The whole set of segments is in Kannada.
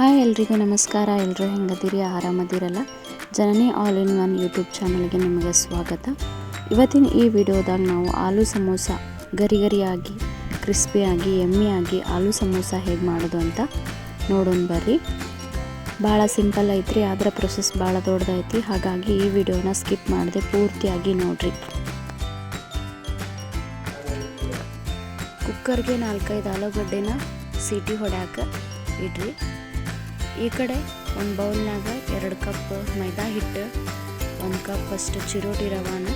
ಹಾಯ್ ಎಲ್ರಿಗೂ ನಮಸ್ಕಾರ. ಎಲ್ಲರೂ ಹೆಂಗದಿರಿ? ಆರಾಮದಿರಲ್ಲ? Janani all in one YouTube ಚಾನಲ್ಗೆ ನಿಮಗೆ ಸ್ವಾಗತ. ಇವತ್ತಿನ ಈ ವಿಡಿಯೋದಾಗ ನಾವು ಆಲೂ ಸಮೋಸ ಗರಿ ಗರಿಯಾಗಿ ಕ್ರಿಸ್ಪಿಯಾಗಿ, ಎಮ್ಮಿಯಾಗಿ ಆಲೂ ಸಮೋಸ ಹೇಗೆ ಮಾಡೋದು ಅಂತ ನೋಡೋಣ ಬರ್ರಿ. ಭಾಳ ಸಿಂಪಲ್ ಐತ್ರಿ ಅದರ ಪ್ರೊಸೆಸ್ ಭಾಳ ದೊಡ್ಡದೈತಿ. ಹಾಗಾಗಿ ಈ ವಿಡಿಯೋನ ಸ್ಕಿಪ್ ಮಾಡದೆ ಪೂರ್ತಿಯಾಗಿ ನೋಡ್ರಿ. ಕುಕ್ಕರ್ಗೆ ನಾಲ್ಕೈದು ಆಲೂಗಡ್ಡೆನ ಸೀಟಿ ಹೊಡ್ಯಾಕ ಇಡ್ರಿ. ಈ ಕಡೆ ಒಂದು ಬೌಲ್ನಾಗ ಎರಡು ಕಪ್ ಮೈದಾ ಹಿಟ್ಟು, ಒಂದು ಕಪ್ ಅಷ್ಟು ಚಿರೋಟಿ ರವಾನ.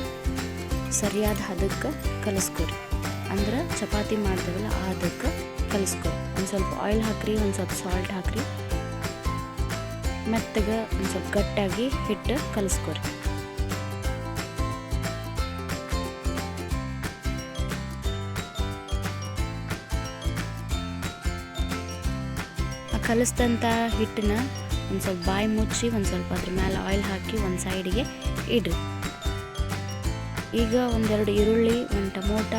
ಸರಿಯಾದ ಹದಕ್ಕೆ ಕಲಿಸ್ಕೊರಿ. ಅಂದ್ರೆ ಚಪಾತಿ ಮಾಡ್ತೇವಲ್ಲ ಆ ಹದಕ್ಕೆ ಕಲಿಸ್ಕೊರಿ. ಒಂದು ಸ್ವಲ್ಪ ಆಯಿಲ್ ಹಾಕ್ರಿ, ಒಂದು ಸ್ವಲ್ಪ ಸಾಲ್ಟ್ ಹಾಕ್ರಿ. ಮೆತ್ತಗೆ, ಒಂದು ಸ್ವಲ್ಪ ಗಟ್ಟಾಗಿ ಹಿಟ್ಟು ಕಲಿಸ್ಕೊರಿ. ಕಲಿಸಿದಂಥ ಹಿಟ್ಟನ್ನ ಒಂದು ಸ್ವಲ್ಪ ಬಾಯಿ ಮುಚ್ಚಿ, ಒಂದು ಸ್ವಲ್ಪ ಅದ್ರ ಮೇಲೆ ಆಯಿಲ್ ಹಾಕಿ ಒಂದು ಸೈಡಿಗೆ ಇಡ್ರಿ. ಈಗ ಒಂದೆರಡು ಈರುಳ್ಳಿ, ಒಂದು ಟಮೋಟ,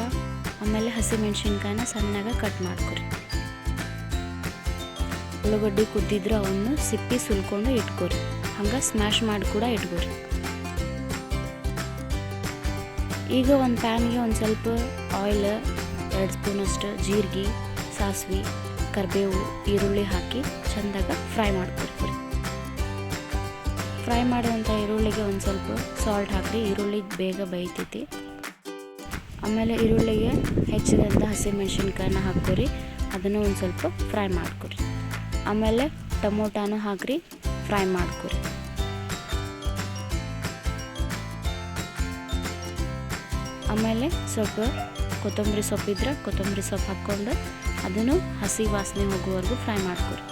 ಆಮೇಲೆ ಹಸಿಮೆಣ್ಸಿನ್ಕಾಯಿನ ಸಣ್ಣಗೆ ಕಟ್ ಮಾಡ್ಕೊರಿ. ಉಳ್ಳಾಗಡ್ಡಿ ಕುದ್ದಿದ್ರೆ ಅವನ್ನು ಸಿಪ್ಪಿ ಸುಲ್ಕೊಂಡು ಇಟ್ಕೊರಿ. ಹಂಗೆ ಸ್ಮ್ಯಾಶ್ ಮಾಡಿ ಕೂಡ ಇಟ್ಕೊರಿ. ಈಗ ಒಂದು ಪ್ಯಾನ್ಗೆ ಒಂದು ಸ್ವಲ್ಪ ಆಯಿಲ್ ಎರಡು ಸ್ಪೂನಷ್ಟು ಜೀರಿಗೆ, ಸಾಸಿವೆ ಕರಿಬೇವು, ಈರುಳ್ಳಿ ಹಾಕಿ ಚೆಂದಾಗ ಫ್ರೈ ಮಾಡ್ಕೊಡ್ತೀರಿ. ಫ್ರೈ ಮಾಡಿದಂಥ ಈರುಳ್ಳಿಗೆ ಒಂದು ಸ್ವಲ್ಪ ಸಾಲ್ಟ್ ಹಾಕಿ ಈರುಳ್ಳಿ ಬೇಗ ಬೇಯ್ತೈತಿ. ಆಮೇಲೆ ಈರುಳ್ಳಿಗೆ ಹೆಚ್ಚಿದಂಥ ಹಸಿಮೆಣ್ಸಿನ್ಕಾಯಿನ ಹಾಕ್ಕೊರಿ, ಅದನ್ನು ಒಂದು ಸ್ವಲ್ಪ ಫ್ರೈ ಮಾಡ್ಕೊರಿ. ಆಮೇಲೆ ಟಮೋಟಾನು ಹಾಕ್ರಿ, ಫ್ರೈ ಮಾಡ್ಕೊರಿ. ಆಮೇಲೆ ಸ್ವಲ್ಪ ಕೊತ್ತಂಬರಿ ಸೊಪ್ಪಿದ್ರೆ ಕೊತ್ತಂಬರಿ ಸೊಪ್ಪು ಹಾಕ್ಕೊಂಡು ಅದನ್ನು ಹಸಿ ವಾಸನೆ ಹೋಗುವವರೆಗೂ ಫ್ರೈ ಮಾಡ್ಕೊರಿ.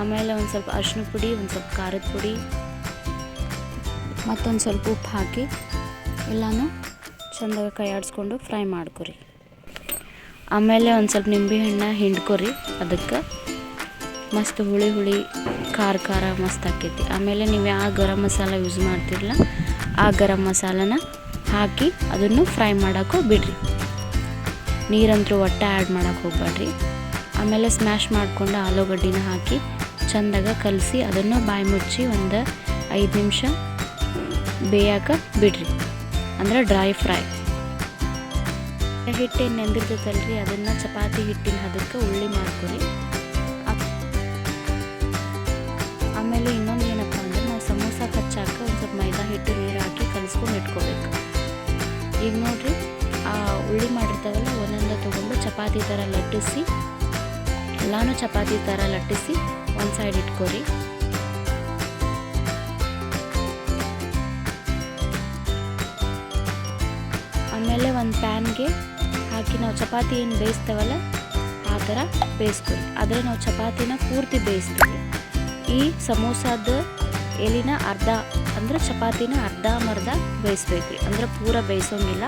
ಆಮೇಲೆ ಒಂದು ಸ್ವಲ್ಪ ಅರಿಶಿನ ಪುಡಿ, ಒಂದು ಸ್ವಲ್ಪ ಖಾರದ ಪುಡಿ, ಮತ್ತೊಂದು ಸ್ವಲ್ಪ ಉಪ್ಪು ಹಾಕಿ ಎಲ್ಲನೂ ಚೆಂದಾಗ ಕೈ ಆಡಿಸ್ಕೊಂಡು ಫ್ರೈ ಮಾಡ್ಕೊರಿ. ಆಮೇಲೆ ಒಂದು ಸ್ವಲ್ಪ ನಿಂಬೆ ನಿಂಬೆಹಣ್ಣ ಹಿಂಡ್ಕೊರಿ. ಅದಕ್ಕೆ ಮಸ್ತ್ ಹುಳಿ ಹುಳಿ, ಖಾರ ಖಾರ ಮಸ್ತ್ ಆಕೈತಿ. ಆಮೇಲೆ ನೀವು ಯಾವ ಗರಂ ಮಸಾಲ ಯೂಸ್ ಮಾಡ್ತಿರಲ್ಲ ಆ ಗರಂ ಮಸಾಲನ ಹಾಕಿ ಅದನ್ನು ಫ್ರೈ ಮಾಡೋಕ್ಕೂ ಬಿಡ್ರಿ. ನೀರಂತರೂ ಒಟ್ಟೆ ಆ್ಯಡ್ ಮಾಡೋಕ್ಕೆ ಹೋಗ್ಬೇಡ್ರಿ. ಆಮೇಲೆ ಸ್ಮ್ಯಾಶ್ ಮಾಡಿಕೊಂಡು ಆಲೂಗಡ್ಡಿನ ಹಾಕಿ ಚಂದಾಗ ಕಲಸಿ ಅದನ್ನು ಬಾಯಿ ಮುಚ್ಚಿ ಒಂದು ಐದು ನಿಮಿಷ ಬೇಯಕ್ಕೆ ಬಿಡ್ರಿ. ಅಂದ್ರೆ ಡ್ರೈ ಫ್ರೈ ಹಿಟ್ಟೇನು ನೆಂದಿರ್ತೈತಲ್ರಿ, ಅದನ್ನು ಚಪಾತಿ ಹಿಟ್ಟಿನ ಅದಕ್ಕೆ ಉಳ್ಳಿ ಮಾಡ್ಕೊರಿ. ಆಮೇಲೆ ಚಪಾತಿ ಥರ ಲಟ್ಟಿಸಿ, ಎಲ್ಲನೂ ಚಪಾತಿ ಥರ ಲಟ್ಟಿಸಿ ಒಂದು ಸೈಡ್ ಇಟ್ಕೊರಿ. ಆಮೇಲೆ ಒಂದು ಪ್ಯಾನ್ಗೆ ಹಾಕಿ ನಾವು ಚಪಾತಿ ಏನು ಬೇಯಿಸ್ತೇವಲ್ಲ, ಆ ಥರ ಬೇಯಿಸ್ತೀವಿ ಆದರೆ ನಾವು ಚಪಾತಿನ ಪೂರ್ತಿ ಬೇಯಿಸ್ತೀವಿ. ಈ ಸಮೋಸಾದ ಎಲಿನ ಅರ್ಧ, ಅಂದರೆ ಚಪಾತಿನ ಅರ್ಧ ಮರ್ಧ ಬೇಯಿಸ್ಬೇಕ್ರಿ. ಅಂದ್ರೆ ಪೂರ ಬೇಯಿಸೋಂಗಿಲ್ಲ.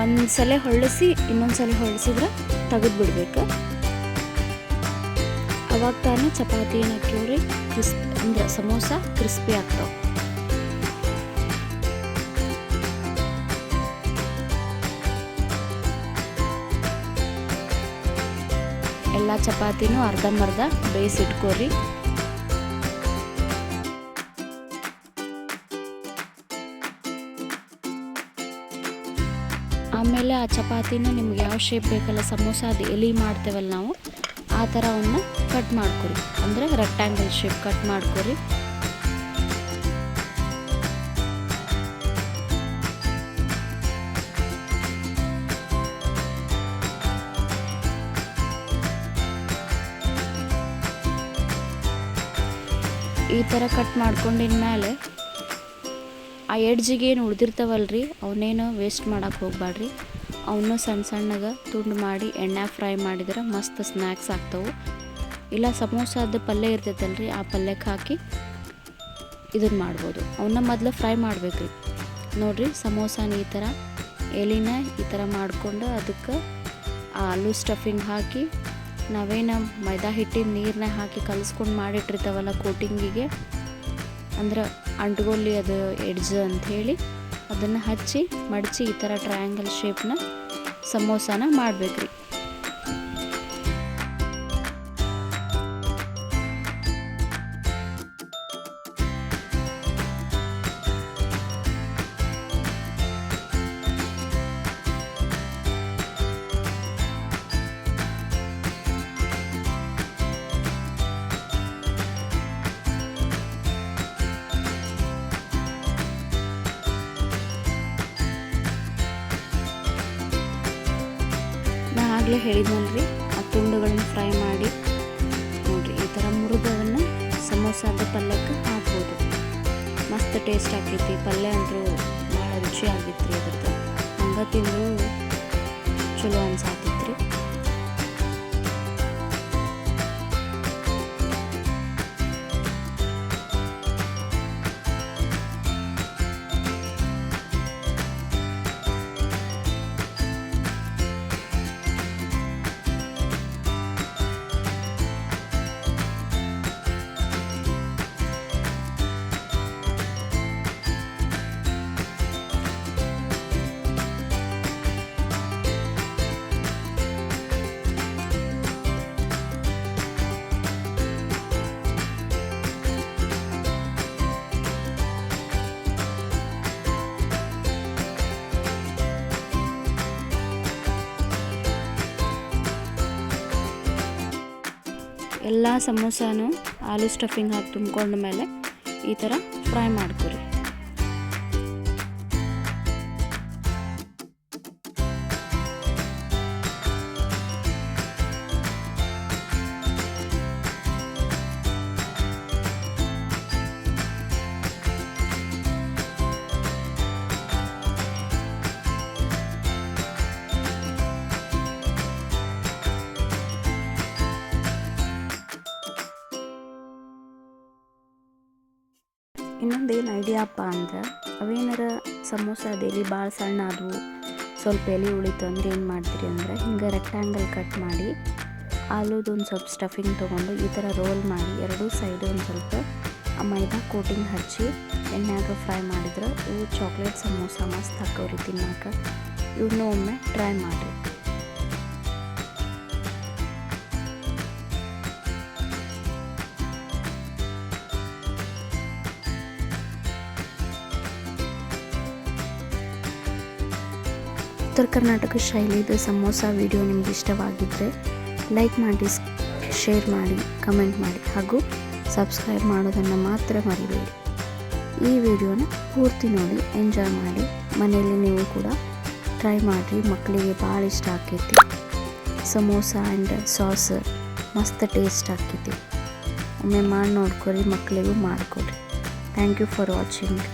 ಒಂದು ಸಲ ಹೊಳ್ಳಿಸಿ ಇನ್ನೊಂದು ಸಲ ಹೊಳ್ಳಿಸಿದ್ರೆ ತೆಗೆದು ಬಿಡಬೇಕು ಅವಾಗ ತಾನೇ ಚಪಾತಿ ಏನಾಕ್ಯವ್ರಿ ಕ್ರಿಸ್ಪ್, ಅಂದ್ರೆ ಸಮೋಸ ಕ್ರಿಸ್ಪಿ ಆಗ್ತಾವೆ. ಎಲ್ಲ ಚಪಾತಿನೂ ಅರ್ಧಂಬರ್ಧ ಬೇಯಿಸಿಟ್ಕೋರಿ. ಆಮೇಲೆ ಆ ಚಪಾತಿನ ನಿಮ್ಗೆ ಯಾವ ಶೇಪ್ ಬೇಕಲ್ಲ, ಸಮೋಸ ಅದು ಎಲಿ ಮಾಡ್ತೇವಲ್ಲ ನಾವು, ಆ ಥರವನ್ನು ಕಟ್ ಮಾಡ್ಕೊರಿ ಅಂದರೆ ರೆಕ್ಟ್ಯಾಂಗಲ್ ಶೇಪ್ ಕಟ್ ಮಾಡ್ಕೊರಿ ಈ ಥರ ಕಟ್ ಮಾಡ್ಕೊಂಡಿನ ಮೇಲೆ ಆ ಎಡ್ಜಿಗೆ ಏನು ಉಳ್ದಿರ್ತಾವಲ್ರಿ, ಅವನ್ನೇನು ವೇಸ್ಟ್ ಮಾಡೋಕ್ಕೆ ಹೋಗ್ಬೇಡ್ರಿ ಅವನ್ನ ಸಣ್ಣ ಸಣ್ಣಗೆ ತುಂಡು ಮಾಡಿ ಎಣ್ಣೆ ಫ್ರೈ ಮಾಡಿದ್ರೆ ಮಸ್ತ್ ಸ್ನ್ಯಾಕ್ಸ್ ಆಗ್ತಾವೆ. ಇಲ್ಲ ಸಮೋಸಾದ ಪಲ್ಯ ಇರ್ತೈತಲ್ರಿ, ಆ ಪಲ್ಯಕ್ಕೆ ಹಾಕಿ ಇದನ್ನು ಮಾಡ್ಬೋದು. ಅವನ್ನ ಮೊದಲು ಫ್ರೈ ಮಾಡಬೇಕ್ರಿ. ನೋಡಿರಿ ಸಮೋಸಾನ ಈ ಥರ ಎಲಿನ ಈ ಥರ ಮಾಡಿಕೊಂಡು ಅದಕ್ಕೆ ಆ ಆಲೂ ಸ್ಟಫಿಂಗ್ ಹಾಕಿ, ನಾವೇನು ಮೈದಾ ಹಿಟ್ಟಿನ ನೀರನ್ನ ಹಾಕಿ ಕಲಿಸ್ಕೊಂಡು ಮಾಡಿಟ್ಟಿರ್ತಾವಲ್ಲ ಕೋಟಿಂಗಿಗೆ ಅಂದ್ರೆ ಅಂಟ್ಗೊಲ್ಲಿ ಅದು ಎಡ್ಜ್ ಅಂಥೇಳಿ ಅದನ್ನು ಹಚ್ಚಿ ಮಡಚಿ ಈ ಥರ ಟ್ರಯಾಂಗಲ್ ಶೇಪ್ನ ಸಮೋಸಾನ ಮಾಡಬೇಕ್ರಿ. ಆಗಲೇ ಹೇಳಿದ್ನಲ್ರಿ ಆ ತುಂಡುಗಳನ್ನ ಫ್ರೈ ಮಾಡಿ, ನೋಡಿರಿ, ಈ ಥರ ಮುರಿದವನ್ನು ಸಮೋಸಾದ ಪಲ್ಯಕ್ಕೆ ಹಾಕ್ಬೋದು. ಮಸ್ತ್ ಟೇಸ್ಟ್ ಆಗ್ತೈತಿ. ಪಲ್ಯ ಅಂತೂ ಭಾಳ ರುಚಿ ಆಗಿತ್ತು ರೀ ಅದ್ರದ್ದು ಹಂಗೆ ತಿಂದು ಚಲೋ ಅನ್ಸಾತಿತ್ತು ಎಲ್ಲ ಸಮೋಸಾನು ಆಲೂ ಸ್ಟಫಿಂಗ್ ಹಾಕಿ ತುಂಬ್ಕೊಂಡ ಮೇಲೆ ಈ ಥರ ಫ್ರೈ ಮಾಡ್ಕೊರಿ ಇನ್ನೊಂದು ಏನು ಐಡಿಯಾಪ್ಪ ಅಂದ್ರೆ, ಅವೇನಾರ ಸಮೋಸ ಅದೇಲಿ ಭಾಳ ಸಣ್ಣ ಅದು ಸ್ವಲ್ಪ ಎಲೆ ಉಳಿತು ಅಂದ್ರೆ ಏನು ಮಾಡ್ತೀರಿ ಅಂದ್ರೆ, ಹಿಂಗೆ ರೆಕ್ಟ್ಯಾಂಗಲ್ ಕಟ್ ಮಾಡಿ, ಆಲೂದು ಒಂದು ಸ್ವಲ್ಪ ಸ್ಟಫಿಂಗ್ ತೊಗೊಂಡು ಈ ಥರ ರೋಲ್ ಮಾಡಿ, ಎರಡೂ ಸೈಡ್ ಒಂದು ಸ್ವಲ್ಪ ಮೈದಾ ಕೋಟಿಂಗ್ ಹಚ್ಚಿ ಎಣ್ಣೆಯಾಗ ಫ್ರೈ ಮಾಡಿದ್ರೆ ಇವು ಚಾಕ್ಲೇಟ್ ಸಮೋಸ ಮಸ್ತ್ ಹಾಕವ್ರಿ ತಿನ್ನಾಕ ಇವನ್ನೂ ಒಮ್ಮೆ ಟ್ರೈ ಮಾಡಿರಿ. ಉತ್ತರ ಕರ್ನಾಟಕ ಶೈಲಿದು ಸಮೋಸ ವಿಡಿಯೋ ನಿಮ್ಗೆ ಇಷ್ಟವಾಗಿದ್ದರೆ ಲೈಕ್ ಮಾಡಿ, ಶೇರ್ ಮಾಡಿ, ಕಮೆಂಟ್ ಮಾಡಿ ಹಾಗೂ ಸಬ್ಸ್ಕ್ರೈಬ್ ಮಾಡೋದನ್ನು ಮಾತ್ರ ಮರಿಬೇಡಿ. ಈ ವಿಡಿಯೋನ ಪೂರ್ತಿ ನೋಡಿ, ಎಂಜಾಯ್ ಮಾಡಿ, ಮನೆಯಲ್ಲಿ ನೀವು ಕೂಡ ಟ್ರೈ ಮಾಡಿರಿ, ಮಕ್ಕಳಿಗೆ ಭಾಳ ಇಷ್ಟ ಆಕೈತಿ. ಸಮೋಸ ಆ್ಯಂಡ್ ಸಾಸ್ ಮಸ್ತ್ ಟೇಸ್ಟ್ ಆಕೈತಿ. ಒಮ್ಮೆ ಮಾಡಿ ನೋಡ್ಕೊರಿ, ಮಕ್ಕಳಿಗೂ ಮಾಡಿಕೊಡ್ರಿ ಥ್ಯಾಂಕ್ ಯು ಫಾರ್ ವಾಚಿಂಗ್